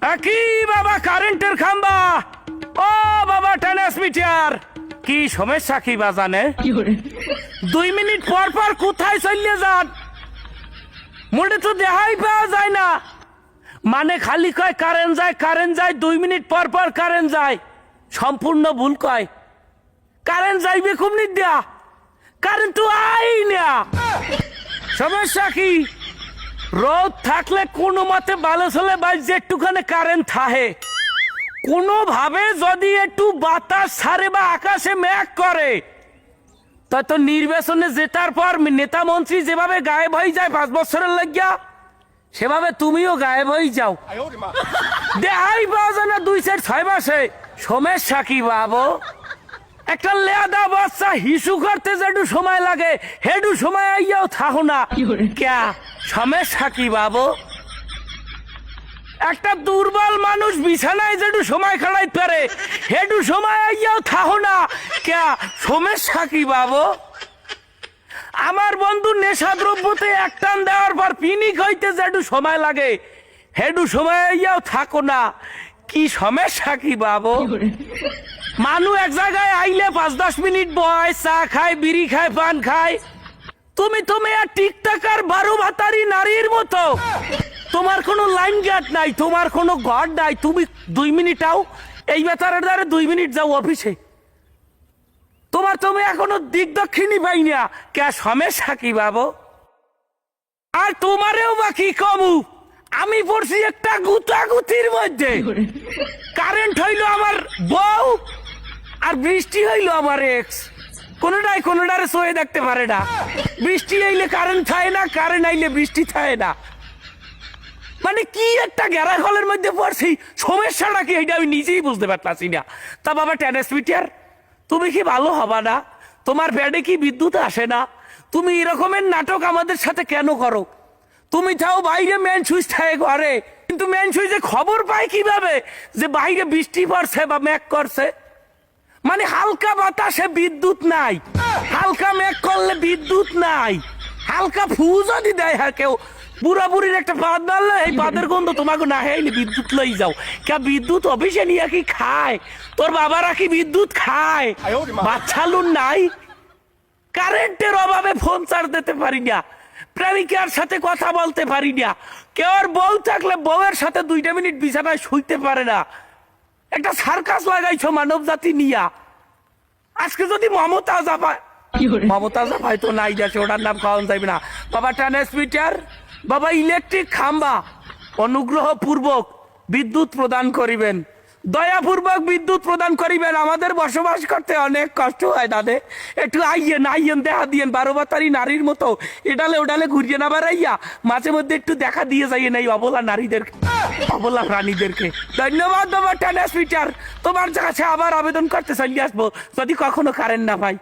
কি বাবা কারেন্টের খাম্বা। ও বাবা ট্রান্সমিটার কি সমস্যা কি বাজানে? দুই মিনিট পর পর কোথায় চলিয়ে যান? মোটে তো দেখাই পাওয়া যায় না। মানে খালি কয় কারেন্ট যায় কারেন্ট যায় দুই মিনিট পর পর কারেন্ট যায়। সম্পূর্ণ ভুল কয়। কারেন্ট যাইবে কুমনি দিয়া কারেন্ট তো আই না। সমস্যা কি? রোদ থাকলে কোনো মতে ভালো চলে বাইরে একটুখানি কারেন্ট থাহে। কোনোভাবে যদি একটু বাতাস ছাড়ে বা আকাশে মেঘ করে তা তো নির্বাচনে জেতার পর নেতা মন্ত্রী যেভাবে গায়েব হয়ে যায় পাঁচ বছরের লাগিয়া সেভাবে তুমিও গায়েব হয়ে যাও। দেহাই পাওয়া যায় না দুই সেট ছয় মাসে। সমস্যা কি বাবু একটা লেদা বাচ্চা হিসু করতে যেটু সময় লাগে হেডু সময় আইয়াও থাকো না। ক্যা? সমস্যা কি, বাবু? একটা দুর্বল মানুষ বিছানায় যেটু সময় খাড়াইতে পারে, হেডু সময় আইয়াও থাকো না। ক্যা, সমস্যা কি, বাবু? আমার বন্ধু নেশা দ্রব্যতে এক টান দেওয়ার পর পিনিক হইতে যেটু সময় লাগে, হেডু সময় আইয়াও থাকো না। কি সমস্যা কি, বাবু? মানু এক জায়গায় আইলে পাঁচ দশ মিনিট বয়, চা খায়, বিড়ি খায়, পান খায় তুমি তুমি আর টিকটাকার বারো ভাতারি নারীর মতো। তোমার কোনো লাইন গার্ড নাই তোমার কোনো গার্ড নাই। তুমি দুই মিনিট আও এই বেতারের দ্বারা দুই মিনিট যাও অফিসে তোমার তুমি এখনও দিক দক্ষিণই পাই না। কে সমস্যা কি বাবু আর তোমারেও বা কি কমু? আমি পড়ছি একটা গুতাগুতির মধ্যে। কারেন্ট হইল আমার বউ আর বৃষ্টি হইল আমার এক্স কোনোটাই কোনোটারে সয়ে দেখতে পারে না। বৃষ্টি আইলে কারেন্ট থাকে না কারেন্ট আইলে বৃষ্টি থাকে না। মানে কি একটা গ্যারা হলের মধ্যে পড়ছি, সমস্যাটা কি এটা আমি নিজেই বুঝতে পারতাছি না। তা বাবা ট্রান্সমিটার তুমি কি ভালো হবা না? তোমার ব্যাডে কি বিদ্যুৎ আসে না? তুমি এরকমের নাটক আমাদের সাথে কেন করো? তুমি তাও বাইরে ম্যান সুইচ থাকে ঘরে, কিন্তু ম্যান সুইচে খবর পায় কীভাবে? যে বাইরে বৃষ্টি পড়ছে বা ম্যাক করছে। মানে হালকা বাতাসে বিদ্যুৎ নাই। হালকা মেঘ করলে বিদ্যুৎ নাই। হালকা ফু যদি দেয় হ্যাঁ কেউ। বুড়া একটা পাত মারলে এই পাতের গন্ধ তোমাকে না হেইলে বিদ্যুৎ লই যাও। কে বিদ্যুৎ অফিসে নিয়ে কি খায়? তোর বাবারা কি বিদ্যুৎ খায়? বাচ্চা লুন নাই। কারেন্টের অভাবে ফোন চার্জ দিতে পারি না। প্রেমিকার সাথে কথা বলতে পারি না। কেউ আর বউ থাকলে বউয়ের সাথে দুইটা মিনিট বিছানায় শুইতে পারে না। একটা সার্কাস লাগাইছো মানব জাতি নিয়া। আজকে যদি মমতা জাপায় মমতা জাপায় তো নাই যাচ্ছে ওটার নাম খাওয়ান যাবে না। বাবা ট্রান্সমিটার বাবা ইলেকট্রিক খাম্বা অনুগ্রহ পূর্বক বিদ্যুৎ প্রদান করিবেন। দয়াপূর্বক বিদ্যুৎ প্রদান করিবেন, আমাদের বসবাস করতে অনেক কষ্ট হয় দাদে। একটু আইয়েন আইয়েন দেখা দিয়েন, বারো বাতারি নারীর মতো। এডালে ওডালে ঘুরিয়ে না বেড়াইয়া, মাঝে মধ্যে একটু দেখা দিয়ে যাইয়েন এই অবলা নারীদেরকে অবলা প্রাণীদেরকে। ধন্যবাদ তোমার বাবা পিটার তোমার কাছে আবার আবেদন করতে চলে আসব, যদি কখনো কারেন না পাই